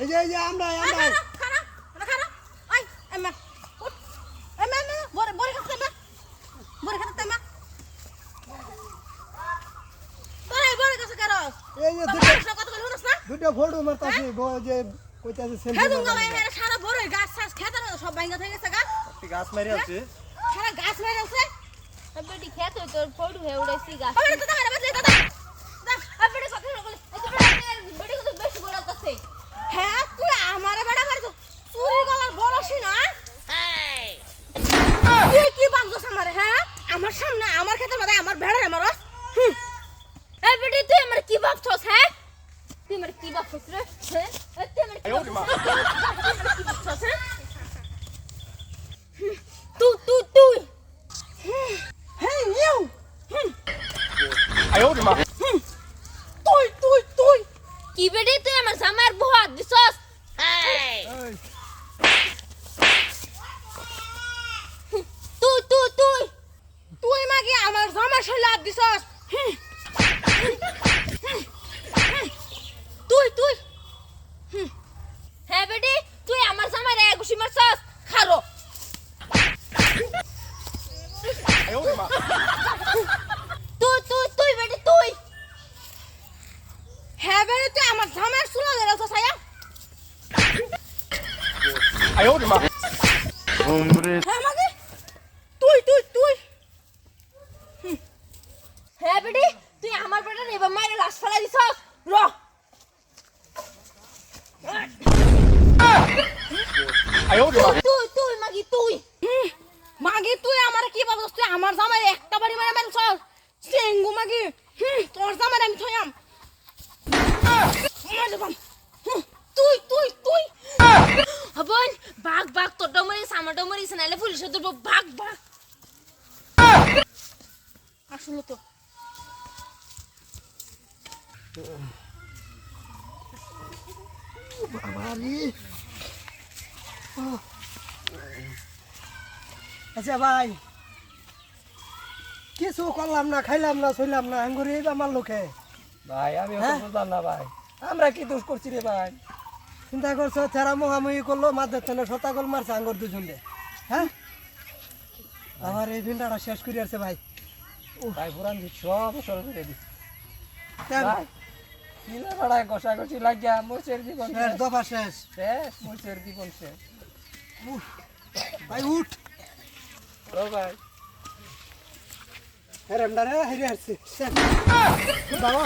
এই যে এই যে আমরা আমরা খানা খানা খানা ওই এমা উঠ এমা এমা বরে বরে খাতে এমা বরে খাতে এমা তোরা বরে কাছে করস এই যে দুটো তোরা কথা বলি শুনছ না দুটো ফটো মারতাছি গো যে কইতাছে সেলফি খেদুন গলা এর সারা বরে গাছ সাস খেতে না সব ভাঙা থেকে গেছে গাছ গাছ মারি আছে সারা গাছ মেরে আছে বেটি খেত হই তোর ফটো হে উড়াইছি গাছ কি বাপস রে তুই তুই তুই। হ্যাঁ ইউ! আয় ওরে মা তুই তুই তুই। কি বেড়ে তুই আমার সামার বহুত দিছস? তুই তুই তুই। তুই মাগে আমার জামার সাথে লাভ দিছস? হ্যাঁ বেটি, তুই আমার জামাই রে গুছি মারছস খারো। তুই তুই তুই বেটি, তুই। হ্যাঁ বেটি, তুই আমার জামাই শুনো দে রাখছস আয়া। হ্যাঁ মাগে, তুই তুই তুই। হ্যাঁ বেটি, তুই আমার বেটা রে এবার মাইরে লাশ ফেলা দিছস। র। তুই তুই মাগি তুই। হুম, মাগি তুই আমার কি ভাবছস তুই আমার জামাই একটা বাড়ি মারা মেরেছস চেঙ্গু মাগি। হুম, তোর জামাই আমি তুই তুই তুই। হবন বাঘ বাঘ তোর ডমরিস আমার ডমরিস নাইলে পুলিশে ধরবো। বাঘ বাঘ। আসলে তো। বাবারি আচ্ছা ভাই। কিছু করলাম না খাইলাম না শুইলাম না আঙ্গুরি আমার লোকে। ভাই আমি হ্যাঁ? বুঝলাম না ভাই। আমরা কি দোষ করছি রে ভাই? চিন্তা করছ যারা মোহামুহি করল মাঝের তলে শতাগল মারছে আঙ্গুর দুজনে হ্যাঁ? আমার এই ভিন্ডাটা শেষ করে আসছে ভাই। ভাই পুরান সব সরল বাড়ায় কষা কষি লাগিয়া মোচের জীবন শেষ। দফা শেষ। শেষ মোচের জীবন শেষ। ভাই উঠ। ও ভাই। হেরেমডারে হেরে আসছে। বাবা।